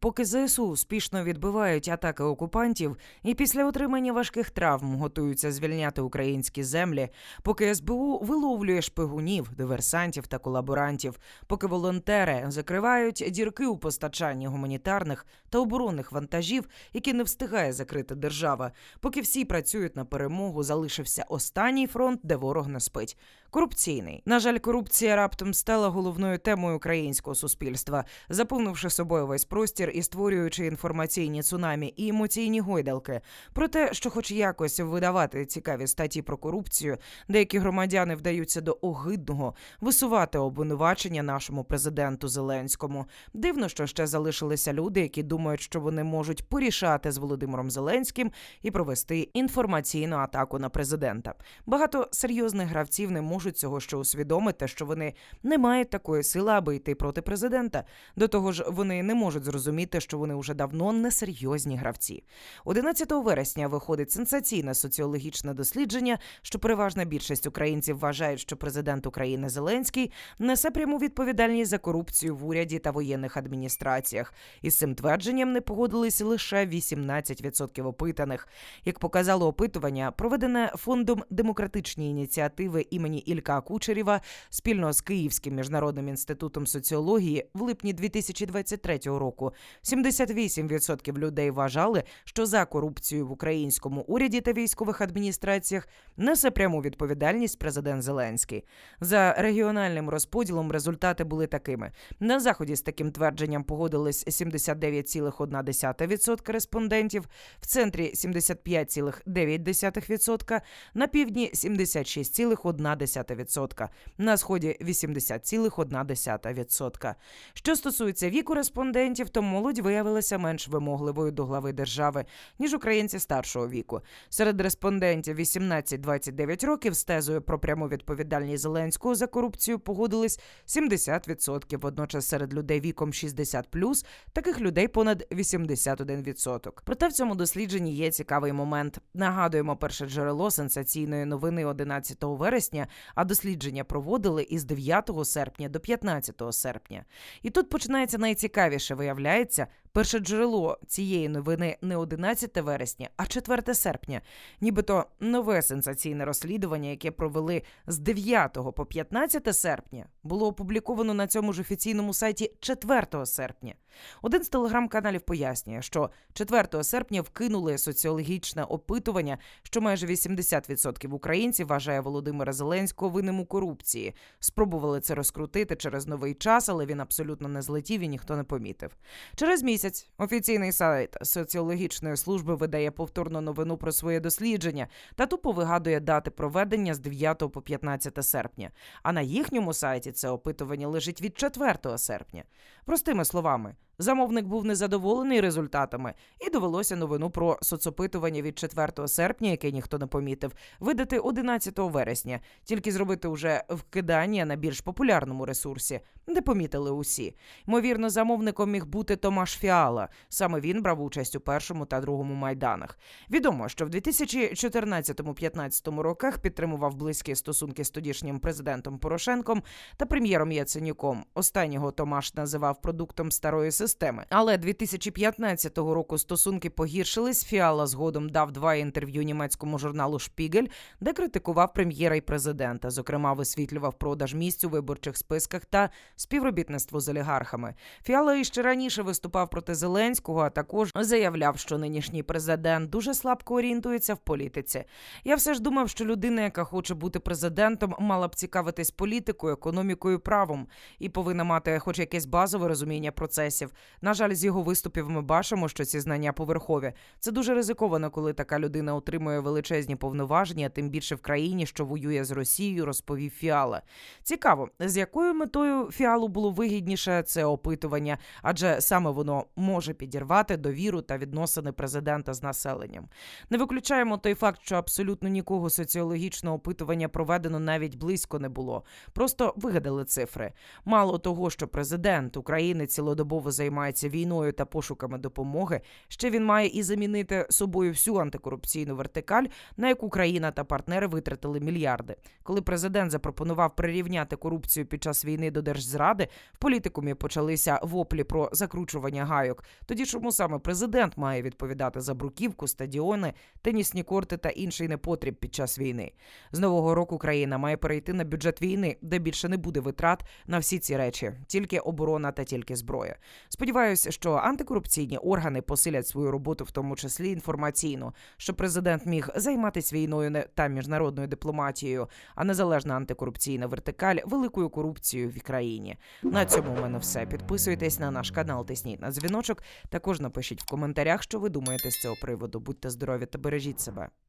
Поки ЗСУ успішно відбивають атаки окупантів і після отримання важких травм готуються звільняти українські землі, поки СБУ виловлює шпигунів, диверсантів та колаборантів, поки волонтери закривають дірки у постачанні гуманітарних та оборонних вантажів, які не встигає закрити держава, поки всі працюють на перемогу, залишився останній фронт, де ворог не спить. Корупційний. На жаль, корупція раптом стала головною темою українського суспільства, заповнивши собою весь простір і створюючи інформаційні цунамі і емоційні гойдалки. Про те, що, хоч якось видавати цікаві статті про корупцію, деякі громадяни вдаються до огидного висувати обвинувачення нашому президенту Зеленському. Дивно, що ще залишилися люди, які думають, що вони можуть порішати з Володимиром Зеленським і провести інформаційну атаку на президента. Багато серйозних гравців не можуть цього ще усвідомити, що вони не мають такої сили, аби йти проти президента. До того ж, вони не можуть зрозуміти, що вони вже давно не серйозні гравці. 11 вересня виходить сенсаційне соціологічне дослідження, що переважна більшість українців вважають, що президент України Зеленський несе пряму відповідальність за корупцію в уряді та воєнних адміністраціях. Із цим твердженням не погодились лише 18% опитаних. Як показало опитування, проведене фондом демократичні ініціативи імені Ілька Кучерєва спільно з Київським міжнародним інститутом соціології в липні 2023 року 78% людей вважали, що за корупцію в українському уряді та військових адміністраціях несе пряму відповідальність президент Зеленський. За регіональним розподілом результати були такими: на заході з таким твердженням погодились 79,1% респондентів, в центрі 75,9%, на півдні 76,1%, на сході 80,1%. Що стосується віку респондентів, то молодь виявилася менш вимогливою до глави держави, ніж українці старшого віку. Серед респондентів 18-29 років з тезою про пряму відповідальність Зеленського за корупцію погодились 70%. Водночас серед людей віком 60+, таких людей понад 81%. Проте в цьому дослідженні є цікавий момент. Нагадуємо, перше джерело сенсаційної новини 11 вересня, а дослідження проводили із 9 серпня до 15 серпня. І тут починається найцікавіше, виявляється, здається, перше джерело цієї новини не 11 вересня, а 4 серпня. Нібито нове сенсаційне розслідування, яке провели з 9 по 15 серпня, було опубліковано на цьому ж офіційному сайті 4 серпня. Один з телеграм-каналів пояснює, що 4 серпня вкинули соціологічне опитування, що майже 80% українців вважає Володимира Зеленського винним у корупції. Спробували це розкрутити через новий час, але він абсолютно не злетів і ніхто не помітив. Через місяць офіційний сайт соціологічної служби видає повторну новину про своє дослідження та тупо вигадує дати проведення з 9 по 15 серпня. А на їхньому сайті це опитування лежить від 4 серпня. Простими словами. Замовник був незадоволений результатами, і довелося новину про соцопитування від 4 серпня, яке ніхто не помітив, видати 11 вересня, тільки зробити уже вкидання на більш популярному ресурсі, де помітили усі. Ймовірно, замовником міг бути Томаш Фіала. Саме він брав участь у першому та другому майданах. Відомо, що в 2014-15 роках підтримував близькі стосунки з тодішнім президентом Порошенком та прем'єром Яценюком. Останнього Томаш називав продуктом старої системи. Але 2015 року стосунки погіршились. Фіала згодом дав два інтерв'ю німецькому журналу Шпігель, де критикував прем'єра і президента. Зокрема, висвітлював продаж місць у виборчих списках та співробітництво з олігархами. Фіала іще раніше виступав проти Зеленського, а також заявляв, що нинішній президент дуже слабко орієнтується в політиці. Я все ж думав, що людина, яка хоче бути президентом, мала б цікавитись політикою, економікою, правом і повинна мати хоч якесь базове розуміння процесів. На жаль, з його виступів ми бачимо, що ці знання поверхові. Це дуже ризиковано, коли така людина отримує величезні повноваження, тим більше в країні, що воює з Росією, розповів Фіала. Цікаво, з якою метою Фіалу було вигідніше це опитування, адже саме воно може підірвати довіру та відносини президента з населенням. Не виключаємо той факт, що абсолютно нікого соціологічного опитування проведено навіть близько не було. Просто вигадали цифри. Мало того, що президент України цілодобово займається війною та пошуками допомоги, ще він має і замінити собою всю антикорупційну вертикаль, на яку країна та партнери витратили мільярди. Коли президент запропонував прирівняти корупцію під час війни до держзради, в політикумі почалися воплі про закручування гайок. Тоді чому саме президент має відповідати за бруківку, стадіони, тенісні корти та інший непотріб під час війни? З нового року країна має перейти на бюджет війни, де більше не буде витрат на всі ці речі, тільки оборона тільки зброя. Сподіваюся, що антикорупційні органи посилять свою роботу, в тому числі інформаційно, щоб президент міг займатися війною та міжнародною дипломатією, а незалежна антикорупційна вертикаль великою корупцією в країні. На цьому у мене все. Підписуйтесь на наш канал, тисніть на дзвіночок. Також напишіть в коментарях, що ви думаєте з цього приводу. Будьте здорові та бережіть себе.